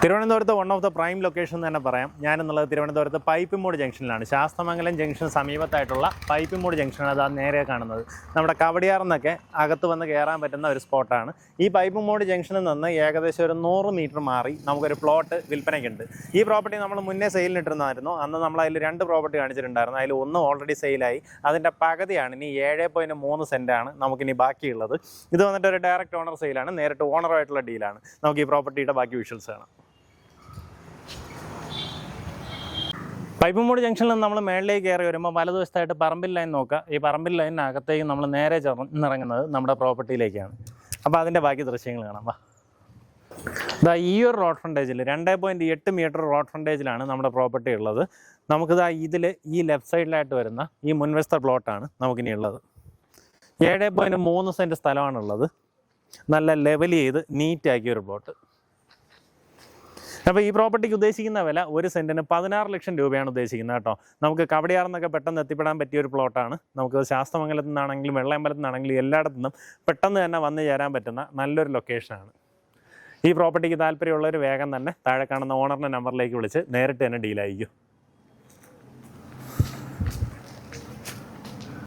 തിരുവനന്തപുരത്ത് one of the prime location തന്നെ പറയാം. ഞാനെന്നുള്ളത് തിരുവനന്തപുരത്ത് പൈപ്പിമൂട് ജംഗ്ഷനിലാണ്. ശാസ്തമംഗലം ജംഗ്ഷൻ സമീപത്തായിട്ടുള്ള പൈപ്പിമൂട് ജംഗ്ഷനാണ് അത് നേരെ കാണുന്നത്. നമ്മുടെ കവടിയാറെന്നൊക്കെ അകത്ത് വന്ന് കയറാൻ പറ്റുന്ന ഒരു സ്പോട്ടാണ്. ഈ പൈപ്പിമൂട് ജംഗ്ഷനിൽ നിന്ന് ഏകദേശം ഒരു നൂറ് മീറ്റർ മാറി നമുക്കൊരു പ്ലോട്ട് വിൽപ്പനയ്ക്കുണ്ട്. ഈ പ്രോപ്പർട്ടി നമ്മൾ മുന്നേ സെയിലിനിട്ടിരുന്നായിരുന്നു അന്ന് നമ്മൾ അതിൽ രണ്ട് പ്രോപ്പർട്ടി കാണിച്ചിട്ടുണ്ടായിരുന്നു. അതിൽ ഒന്ന് ഓൾറെഡി സെയിലായി അതിന്റെ പകുതിയാണ് ഇനി ഏഴ് പോയിന്റ് മൂന്ന് സെന്റാണ് നമുക്കിനി ബാക്കിയുള്ളത്. ഇത് വന്നിട്ട് ഒരു ഡയറക്റ്റ് ഓണർ സെയിലാണ് നേരിട്ട് ഓണറായിട്ടുള്ള ഡീലാണ് നമുക്ക് ഈ പ്രോപ്പർട്ടിയുടെ ബാക്കി വിഷ്വൽസ് കാണാം. പൈപ്പുമൂട് ജംഗ്ഷനിൽ നിന്ന് നമ്മൾ മേളിലേക്ക് കയറി വരുമ്പോൾ വലതുവശത്തായിട്ട് പറമ്പിൽ ലൈൻ നോക്കുക. ഈ പറമ്പിൽ ലൈനിനകത്തേക്ക് നമ്മൾ നേരെ ചെന്നിറങ്ങുന്നത് നമ്മുടെ പ്രോപ്പർട്ടിയിലേക്കാണ്. അപ്പോൾ അതിന്റെ ബാക്കി ദൃശ്യങ്ങൾ കാണാം. വാ. ഇതാ ഈ ഒരു റോഡ് ഫ്രണ്ടേജിൽ രണ്ടേ പോയിന്റ് എട്ട് മീറ്റർ റോഡ് ഫ്രണ്ടേജിലാണ് നമ്മുടെ പ്രോപ്പർട്ടി ഉള്ളത്. നമുക്കിതാ ഇതിൽ ഈ ലെഫ്റ്റ് സൈഡിലായിട്ട് വരുന്ന ഈ മുൻവശത്തെ പ്ലോട്ടാണ് നമുക്കിനി ഉള്ളത്. ഏഴ് പോയിന്റ് മൂന്ന് സെന്റ് സ്ഥലമാണുള്ളത്. നല്ല ലെവൽ ചെയ്ത് നീറ്റാക്കിയ ഒരു പ്ലോട്ട്. അപ്പോൾ ഈ പ്രോപ്പർട്ടിക്ക് ഉദ്ദേശിക്കുന്ന വില ഒരു സെന്റിന് പതിനാറ് ലക്ഷം രൂപയാണ് ഉദ്ദേശിക്കുന്നത് കേട്ടോ. നമുക്ക് കവടിയാർന്നൊക്കെ പെട്ടെന്ന് എത്തിപ്പെടാൻ പറ്റിയ ഒരു പ്ലോട്ടാണ് നമുക്ക് ശാസ്തമംഗലത്തു നിന്നാണെങ്കിലും വെള്ളയമ്പലത്തു നിന്നാണെങ്കിലും എല്ലായിടത്തു നിന്നും പെട്ടെന്ന് തന്നെ വന്ന് ചേരാൻ പറ്റുന്ന നല്ലൊരു ലൊക്കേഷനാണ് ഈ പ്രോപ്പർട്ടിക്ക് താല്പര്യമുള്ളവർ വേഗം തന്നെ താഴെ കാണുന്ന ഓണറിന്റെ നമ്പറിലേക്ക് വിളിച്ച് നേരിട്ട് തന്നെ ഡീലായിരിക്കും